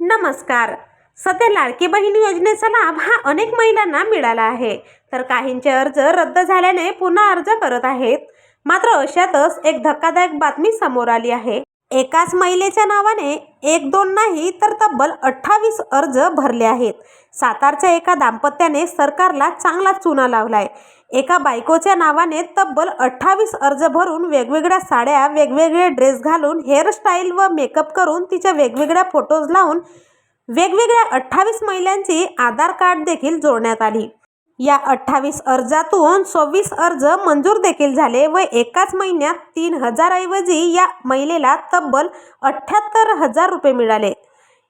नमस्कार. सध्या लाडकी बहीण योजनेचा लाभ हा अनेक महिलांना मिळाला आहे. तर काहींचे अर्ज रद्द झाल्याने पुन्हा अर्ज करत आहेत. मात्र अशातच एक धक्कादायक बातमी समोर आली आहे. एकाच महिलेच्या नावाने एक दोन नाही तर तब्बल अठ्ठावीस अर्ज भरले आहेत. सातारच्या एका दाम्पत्याने सरकारला चांगला चुना लावलाय. एका बायकोच्या नावाने तब्बल अठ्ठावीस अर्ज भरून वेगवेगळ्या साड्या वेगवेगळे ड्रेस घालून हेअरस्टाईल व मेकअप करून तिच्या वेगवेगळ्या फोटोज लावून वेगवेगळ्या अठ्ठावीस महिलांची आधार कार्ड देखील जोडण्यात आली. या अठ्ठावीस अर्जातून सव्वीस अर्ज मंजूर देखील झाले व एकाच महिन्यात तीन हजारऐवजी या महिलेला तब्बल अठ्ठ्याहत्तर हजार रुपये मिळाले.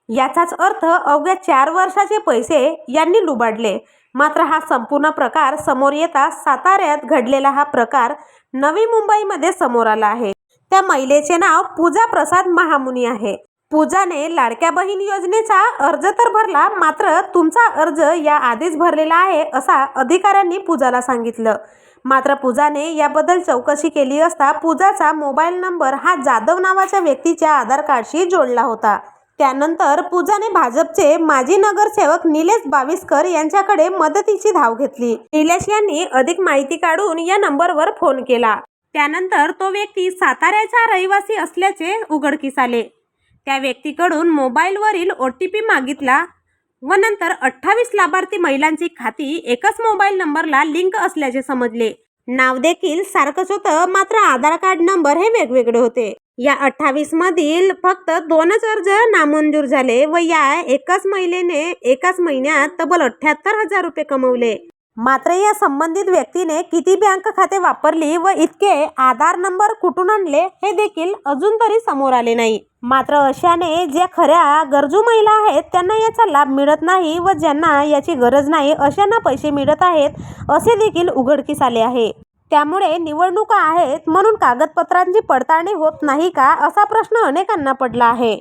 याचाच अर्थ अवघ्या चार वर्षाचे पैसे यांनी लुबाडले. मात्र हा संपूर्ण प्रकार समोर येता साताऱ्यात घडलेला हा प्रकार नवी मुंबईमध्ये समोर आला आहे. त्या महिलेचे नाव पूजा प्रसाद महामुनी आहे. पूजाने लाडक्या बहीण योजनेचा अर्ज तर भरला मात्र तुमचा अर्ज या आधीच भरलेला आहे असा अधिकाऱ्यांनी पूजाला सांगितलं. मात्र पूजाने याबद्दल चौकशी केली असता पूजाचा मोबाईल नंबर हा जाधव नावाच्या व्यक्तीच्या आधार कार्डशी जोडला होता. त्यानंतर पूजाने भाजपचे माजी नगरसेवक निलेश बाविस्कर यांच्याकडे मदतीची धाव घेतली. निलेश यांनी अधिक माहिती काढून या नंबरवर फोन केला. त्यानंतर तो व्यक्ती साताऱ्याचा रहिवासी असल्याचे उघडकीस आले. त्या व्यक्तीकडून मोबाईलवरील ओ टी पी मागितला व नंतर अठ्ठावीस लाभार्थी महिलांची खाती एकच मोबाईल नंबरला लिंक असल्याचे समजले. नाव देखील सारखंच होतं मात्र आधार कार्ड नंबर हे वेगवेगळे होते. या अठ्ठावीस मधील फक्त दोनच अर्ज नामंजूर झाले व या एकाच महिलेने एकाच महिन्यात तब्बल अठ्ठ्याहत्तर हजार रुपये कमवले. मात्र या संबंधित व्यक्तीने किती बँक खाते वापरली व इतके आधार नंबर कुठून आणले हे देखील अजून तरी समोर आले नाही. मात्र अशाने ज्या खऱ्या गरजू महिला आहेत त्यांना याचा लाभ मिळत नाही व ज्यांना याची गरज नाही अशांना पैसे मिळत आहेत असे देखील उघडकीस आले आहे. त्यामुळे निवडणुका आहेत म्हणून कागदपत्रांची पडताळणी होत नाही का असा प्रश्न अनेकांना पडला आहे.